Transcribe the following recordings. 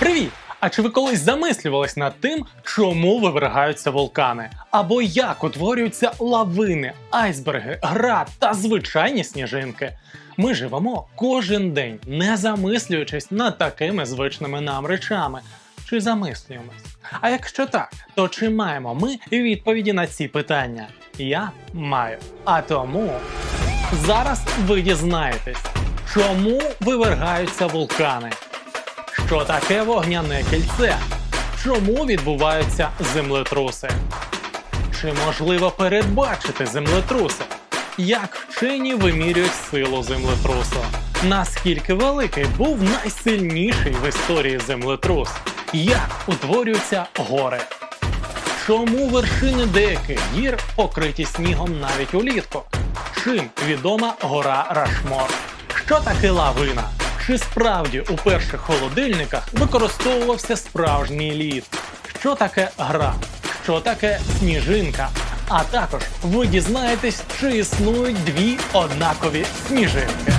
Привіт! А чи ви колись замислювались над тим, чому вивергаються вулкани? Або як утворюються лавини, айсберги, град та звичайні сніжинки? Ми живемо кожен день, не замислюючись над такими звичними нам речами. Чи замислюємось? А якщо так, то чи маємо ми відповіді на ці питання? Я маю. А тому зараз ви дізнаєтесь, чому вивергаються вулкани. Що таке вогняне кільце? Чому відбуваються землетруси? Чи можливо передбачити землетруси? Як вчені вимірюють силу землетрусу? Наскільки великий був найсильніший в історії землетрус? Як утворюються гори? Чому вершини деяких гір покриті снігом навіть улітку? Чим відома гора Рашмор? Що таке лавина? Чи справді у перших холодильниках використовувався справжній лід? Що таке гра? Що таке сніжинка? А також ви дізнаєтесь, чи існують дві однакові сніжинки.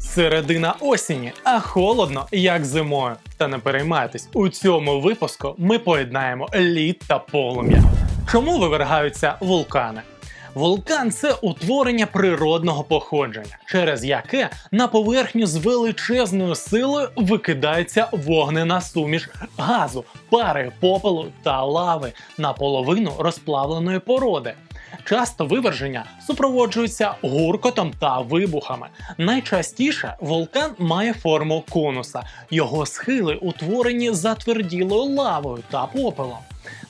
Середина осені, а холодно, як зимою. Та не переймайтесь, у цьому випуску ми поєднаємо лід та полум'я. Чому вивергаються вулкани? Вулкан це утворення природного походження, через яке на поверхню з величезною силою викидається вогнена суміш газу, пари, попелу та лави наполовину розплавленої породи. Часто виверження супроводжуються гуркотом та вибухами. Найчастіше вулкан має форму конуса. Його схили утворені затверділою лавою та попелом,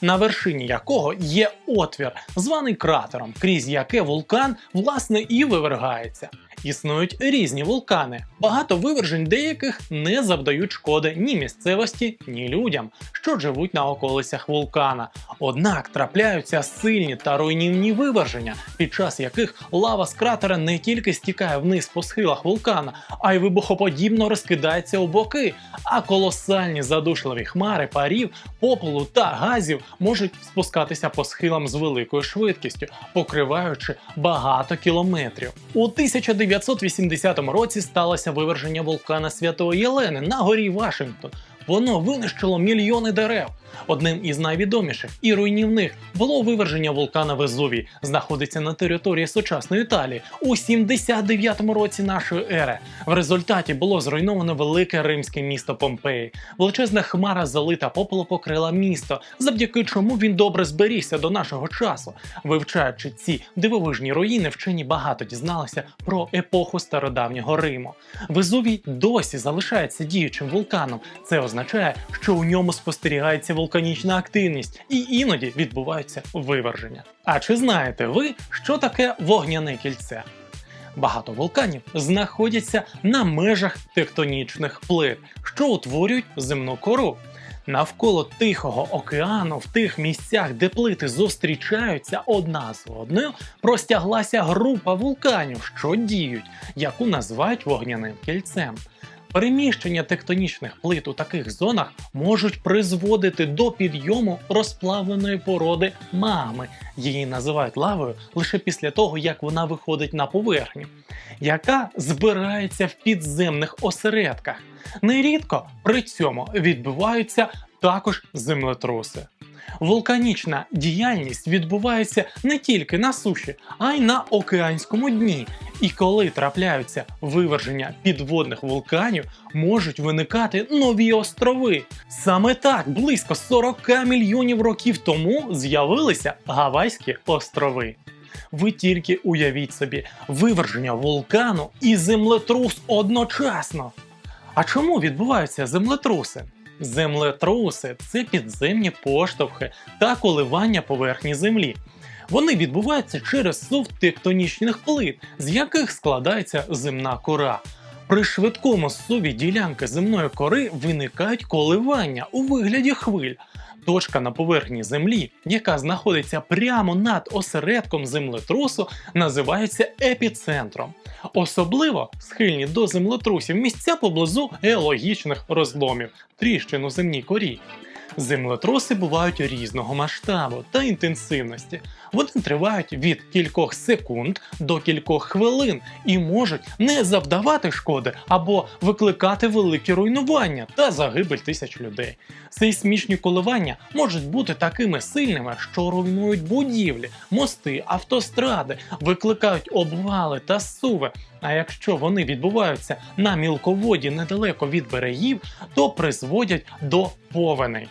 на вершині якого є отвір, званий кратером, крізь яке вулкан власне і вивергається. Існують різні вулкани. Багато вивержень деяких не завдають шкоди ні місцевості, ні людям, що живуть на околицях вулкана. Однак трапляються сильні та руйнівні виверження, під час яких лава з кратера не тільки стікає вниз по схилах вулкана, а й вибухоподібно розкидається у боки. А колосальні задушливі хмари парів, попелу та газів можуть спускатися по схилам з великою швидкістю, покриваючи багато кілометрів. У 1980 році сталося виверження вулкана Святої Єлени на горі Вашингтон. Воно винищило мільйони дерев. Одним із найвідоміших і руйнівних було виверження вулкана Везувій, знаходиться на території сучасної Італії у 79-му році нашої ери. В результаті було зруйновано велике римське місто Помпеї. Величезна хмара залита покрила місто, завдяки чому він добре зберігся до нашого часу. Вивчаючи ці дивовижні руїни, вчені багато дізналися про епоху стародавнього Риму. Везувій досі залишається діючим вулканом. Це означає, що у ньому спостерігається вулканічна активність і іноді відбуваються виверження. А чи знаєте ви, що таке вогняне кільце? Багато вулканів знаходяться на межах тектонічних плит, що утворюють земну кору. Навколо Тихого океану, в тих місцях, де плити зустрічаються одна з одною, простяглася група вулканів, що діють, яку називають вогняним кільцем. Переміщення тектонічних плит у таких зонах можуть призводити до підйому розплавленої породи магми. Її називають лавою лише після того, як вона виходить на поверхню, яка збирається в підземних осередках. Нерідко при цьому відбуваються також землетруси. Вулканічна діяльність відбувається не тільки на суші, а й на океанському дні. І коли трапляються виверження підводних вулканів, можуть виникати нові острови. Саме так близько 40 мільйонів років тому з'явилися Гавайські острови. Ви тільки уявіть собі виверження вулкану і землетрус одночасно. А чому відбуваються землетруси? Землетруси це підземні поштовхи та коливання поверхні землі. Вони відбуваються через сув тектонічних плит, з яких складається земна кора. При швидкому суві ділянки земної кори виникають коливання у вигляді хвиль. Точка на поверхні землі, яка знаходиться прямо над осередком землетрусу, називається епіцентром. Особливо схильні до землетрусів місця поблизу геологічних розломів, тріщин у земній корі. Землетруси бувають різного масштабу та інтенсивності. Вони тривають від кількох секунд до кількох хвилин і можуть не завдавати шкоди або викликати великі руйнування та загибель тисяч людей. Сейсмічні коливання можуть бути такими сильними, що руйнують будівлі, мости, автостради, викликають обвали та суви. А якщо вони відбуваються на мілководі недалеко від берегів, то призводять до повеней.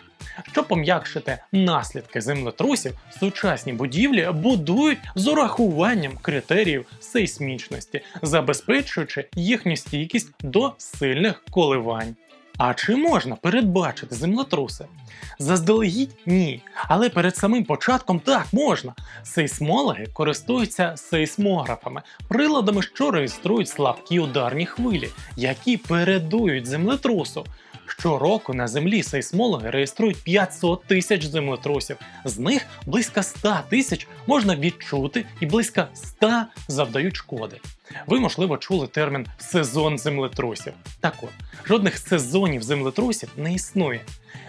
Щоб пом'якшити наслідки землетрусів, сучасні будівлі будують з урахуванням критеріїв сейсмічності, забезпечуючи їхню стійкість до сильних коливань. А чи можна передбачити землетруси? Заздалегідь ні. Але перед самим початком так можна. Сейсмологи користуються сейсмографами, приладами, що реєструють слабкі ударні хвилі, які передують землетрусу. Щороку на землі сейсмологи реєструють 500 тисяч землетрусів. З них близько 100 тисяч можна відчути і близько 100 завдають шкоди. Ви, можливо, чули термін сезон землетрусів. Так от, жодних сезонів землетрусів не існує.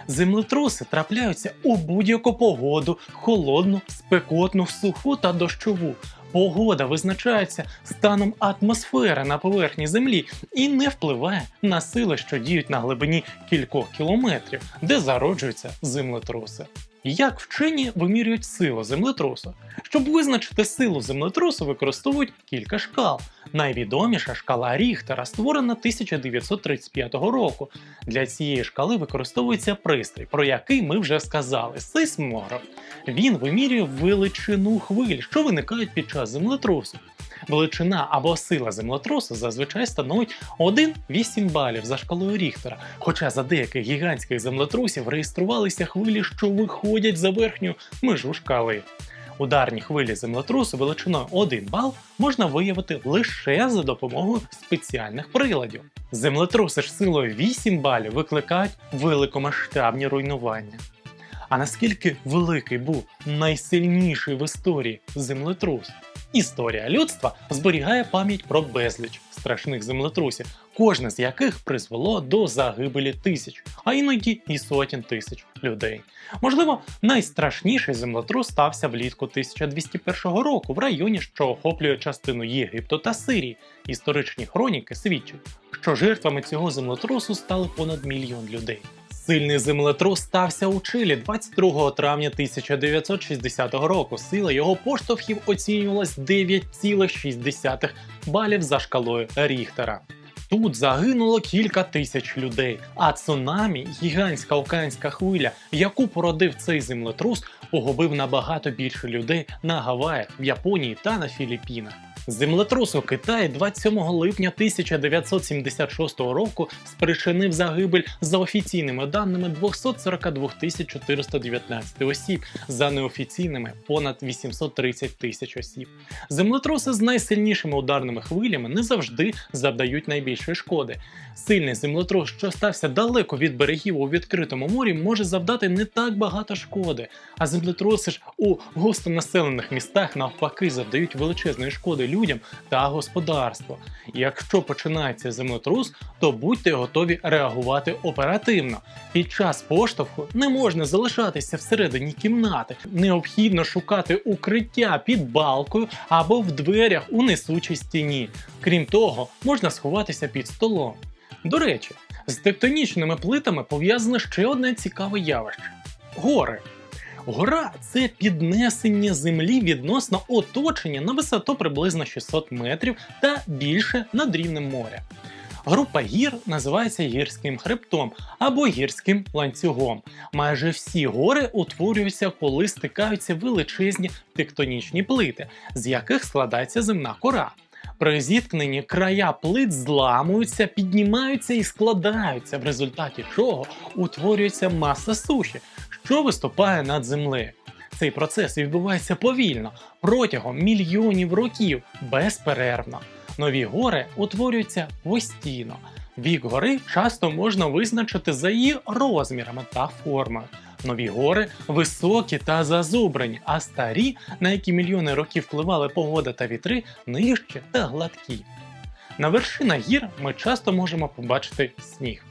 Землетруси трапляються у будь-яку погоду, холодну, спекотну, суху та дощову. Погода визначається станом атмосфери на поверхні Землі і не впливає на сили, що діють на глибині кількох кілометрів, де зароджуються землетруси. Як вчені вимірюють силу землетрусу? Щоб визначити силу землетрусу, використовують кілька шкал. Найвідоміша шкала Ріхтера створена 1935 року. Для цієї шкали використовується пристрій, про який ми вже сказали сейсмограф. Він вимірює величину хвиль, що виникають під час землетрусу. Величина або сила землетрусу зазвичай становить 1,8 балів за шкалою Ріхтера. Хоча за деяких гігантських землетрусів реєструвалися хвилі, що виходять за верхню межу шкали. Ударні хвилі землетрусу величиною 1 бал можна виявити лише за допомогою спеціальних приладів. Землетруси ж силою 8 балів викликають великомасштабні руйнування. А наскільки великий був найсильніший в історії землетрус? Історія людства зберігає пам'ять про безліч страшних землетрусів, кожне з яких призвело до загибелі тисяч, а іноді і сотень тисяч людей. Можливо, найстрашніший землетрус стався влітку 1201 року в районі, що охоплює частину Єгипту та Сирії. Історичні хроніки свідчать, що жертвами цього землетрусу стали понад мільйон людей. Сильний землетрус стався у Чилі 22 травня 1960 року. Сила його поштовхів оцінювалась 9,6 балів за шкалою Ріхтера. Тут загинуло кілька тисяч людей, а цунамі, гігантська океанська хвиля, яку породив цей землетрус, погубив набагато більше людей на Гаваях, в Японії та на Філіппінах. Землетрус у Китаї 27 липня 1976 року спричинив загибель за офіційними даними 242 419 осіб, за неофіційними понад 830 тисяч осіб. Землетруси з найсильнішими ударними хвилями не завжди завдають найбільшої шкоди. Сильний землетрус, що стався далеко від берегів у відкритому морі, може завдати не так багато шкоди. А землетруси ж у густонаселених містах навпаки завдають величезної шкоди та господарству. Якщо починається землетрус, то будьте готові реагувати оперативно. Під час поштовху не можна залишатися всередині кімнати, необхідно шукати укриття під балкою або в дверях у несучій стіні. Крім того, можна сховатися під столом. До речі, з тектонічними плитами пов'язане ще одне цікаве явище гори. Гора це піднесення землі відносно оточення на висоту приблизно 600 метрів та більше над рівнем моря. Група гір називається гірським хребтом або гірським ланцюгом. Майже всі гори утворюються, коли стикаються величезні тектонічні плити, з яких складається земна кора. При зіткненні края плит зламуються, піднімаються і складаються, в результаті чого утворюється маса суші, що виступає над землею. Цей процес відбувається повільно протягом мільйонів років безперервно. Нові гори утворюються постійно. Вік гори часто можна визначити за її розмірами та формою. Нові гори високі та зазубрені, а старі, на які мільйони років впливали погода та вітри, нижчі та гладкі. На вершинах гір ми часто можемо побачити сніг.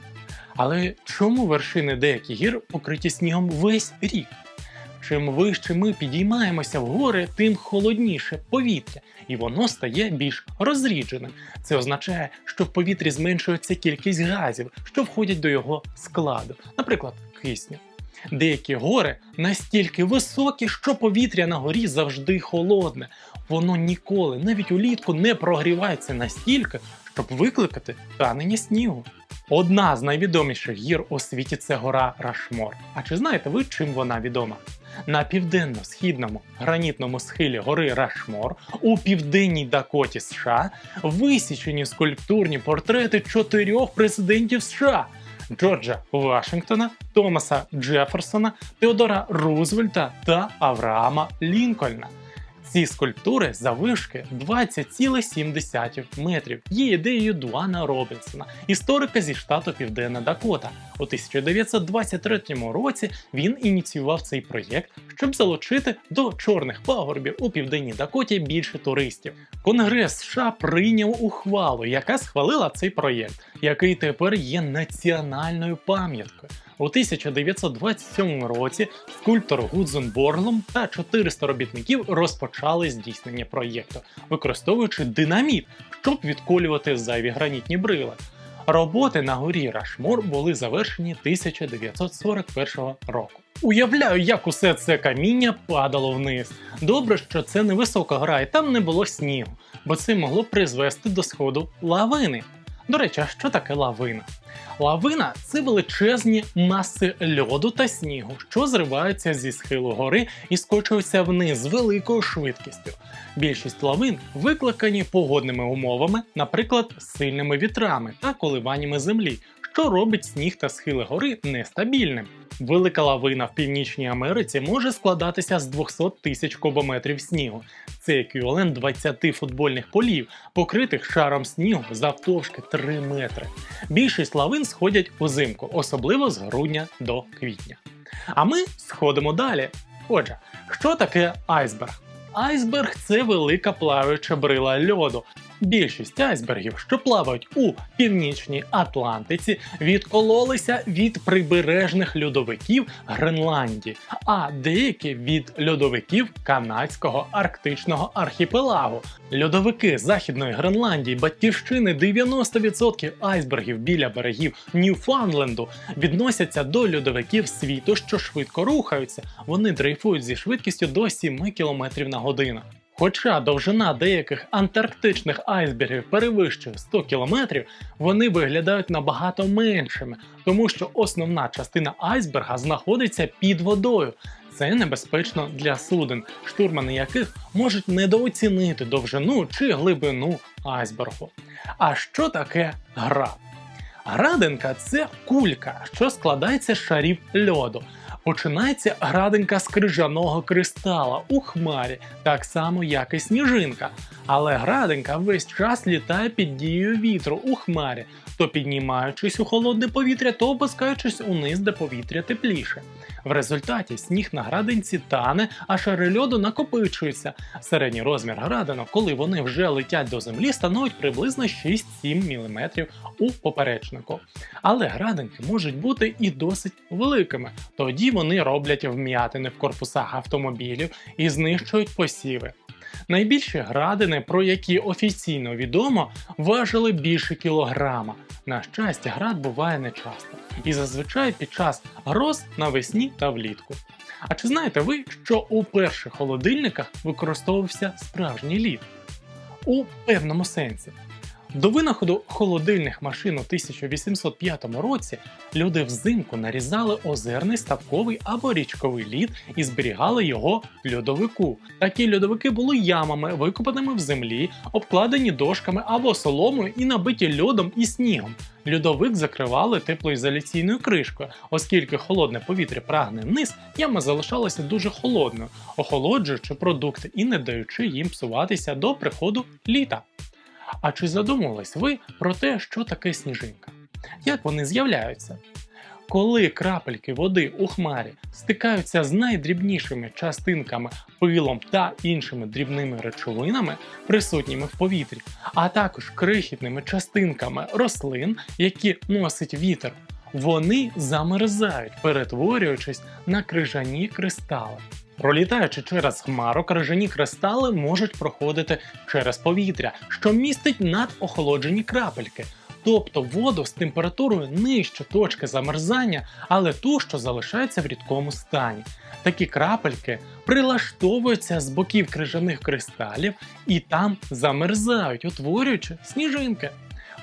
Але чому вершини деяких гір покриті снігом весь рік? Чим вище ми підіймаємося в гори, тим холодніше повітря, і воно стає більш розрідженим. Це означає, що в повітрі зменшується кількість газів, що входять до його складу, наприклад, кисню. Деякі гори настільки високі, що повітря на горі завжди холодне. Воно ніколи, навіть улітку, не прогрівається настільки, щоб викликати танення снігу. Одна з найвідоміших гір у світі це гора Рашмор. А чи знаєте ви, чим вона відома? На південно-східному гранітному схилі гори Рашмор у південній Дакоті США висічені скульптурні портрети чотирьох президентів США: Джорджа Вашингтона, Томаса Джеферсона, Теодора Рузвельта та Авраама Лінкольна. Ці скульптури завишки 20,7 метрів є ідеєю Дуана Робінсона, історика зі штату Південна Дакота. У 1923 році він ініціював цей проєкт, щоб залучити до чорних пагорбів у південній Дакоті більше туристів. Конгрес США прийняв ухвалу, яка схвалила цей проєкт, який тепер є національною пам'яткою. У 1927 році скульптор Гудзон Борлом та 400 робітників розпочали здійснення проєкту, використовуючи динаміт, щоб відколювати зайві гранітні брили. Роботи на горі Рашмор були завершені 1941 року. Уявляю, як усе це каміння падало вниз. Добре, що це не висока гора, і там не було снігу, бо це могло призвести до сходу лавини. До речі, а що таке лавина? Лавина це величезні маси льоду та снігу, що зриваються зі схилу гори і скочуються вниз з великою швидкістю. Більшість лавин викликані погодними умовами, наприклад, сильними вітрами та коливаннями землі, що робить сніг та схили гори нестабільним. Велика лавина в Північній Америці може складатися з 200 тисяч кубометрів снігу. Це еквівалент 20 футбольних полів, покритих шаром снігу завтовшки 3 метри. Більшість лавин сходять узимку, особливо з грудня до квітня. А ми сходимо далі. Отже, що таке айсберг? Айсберг це велика плаваюча брила льоду. Більшість айсбергів, що плавають у північній Атлантиці, відкололися від прибережних льодовиків Гренландії, а деякі від льодовиків канадського арктичного архіпелагу. Льодовики Західної Гренландії, батьківщини 90% айсбергів біля берегів Ньюфаундленду відносяться до льодовиків світу, що швидко рухаються. Вони дрейфують зі швидкістю до 7 км на годину. Хоча довжина деяких антарктичних айсбергів перевищує 100 км, вони виглядають набагато меншими, тому що основна частина айсберга знаходиться під водою. Це небезпечно для суден, штурмани яких можуть недооцінити довжину чи глибину айсбергу. А що таке град? Градинка це кулька, що складається з шарів льоду. Починається градинка з крижаного кристала у хмарі, так само як і сніжинка. Але градинка весь час літає під дією вітру у хмарі, то піднімаючись у холодне повітря, то опускаючись униз, де повітря тепліше. В результаті сніг на градинці тане, а шари льоду накопичуються. Середній розмір градинок, коли вони вже летять до землі, становить приблизно 6-7 мм у поперечнику. Але градинки можуть бути і досить великими. Тоді вони роблять вм'ятини в корпусах автомобілів і знищують посіви. Найбільші градини, про які офіційно відомо, важили більше кілограма. На щастя, град буває нечасто, і зазвичай під час гроз навесні та влітку. А чи знаєте ви, що у перших холодильниках використовувався справжній лід? У певному сенсі. До винаходу холодильних машин у 1805 році люди взимку нарізали озерний ставковий або річковий лід і зберігали його в льодовику. Такі льодовики були ямами, викопаними в землі, обкладені дошками або соломою і набиті льодом і снігом. Льодовик закривали теплоізоляційною кришкою, оскільки холодне повітря прагне вниз, яма залишалася дуже холодною, охолоджуючи продукти і не даючи їм псуватися до приходу літа. А чи задумувались ви про те, що таке сніжинка? Як вони з'являються? Коли крапельки води у хмарі стикаються з найдрібнішими частинками пилом та іншими дрібними речовинами, присутніми в повітрі, а також крихітними частинками рослин, які носить вітер, Вони замерзають, перетворюючись на крижані кристали. Пролітаючи через хмару, крижані кристали можуть проходити через повітря, що містить надохолоджені крапельки, тобто воду з температурою нижче точки замерзання, але ту, що залишається в рідкому стані. Такі крапельки прилаштовуються з боків крижаних кристалів і там замерзають, утворюючи сніжинки.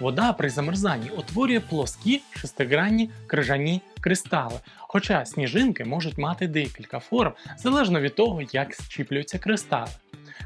Вода при замерзанні утворює плоскі шестигранні крижані кристали, хоча сніжинки можуть мати декілька форм залежно від того, як зчіплюються кристали.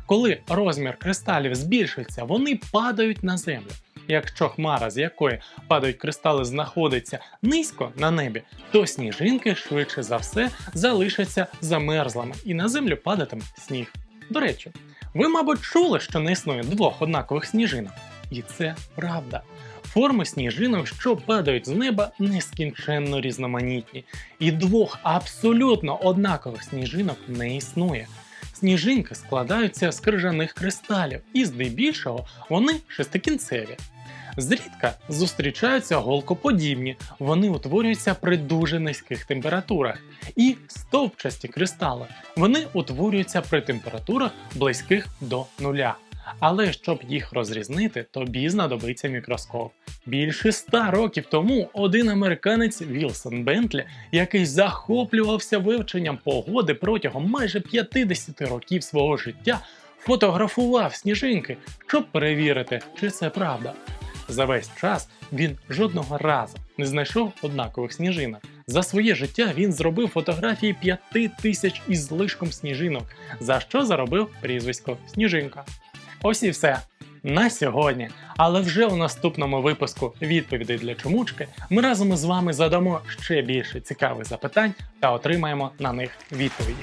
Коли розмір кристалів збільшується, вони падають на землю. Якщо хмара, з якої падають кристали, знаходиться низько на небі, то сніжинки швидше за все залишаться замерзлими і на землю падатиме сніг. До речі, ви, мабуть, чули, що не існує двох однакових сніжинок. І це правда. Форми сніжинок, що падають з неба, нескінченно різноманітні, і двох абсолютно однакових сніжинок не існує. Сніжинки складаються з крижаних кристалів, і здебільшого вони шестикінцеві. Зрідка зустрічаються голкоподібні, вони утворюються при дуже низьких температурах. І стовпчасті кристали. Вони утворюються при температурах близьких до нуля. Але щоб їх розрізнити, тобі знадобиться мікроскоп. Більше ста років тому один американець Вілсон Бентлі, який захоплювався вивченням погоди протягом майже 50 років свого життя, фотографував сніжинки, щоб перевірити, чи це правда. За весь час він жодного разу не знайшов однакових сніжинок. За своє життя він зробив фотографії п'яти тисяч із злишком сніжинок, за що заробив прізвисько Сніжинка. Ось і все на сьогодні. Але вже у наступному випуску відповідей для чомучки ми разом із вами задамо ще більше цікавих запитань та отримаємо на них відповіді.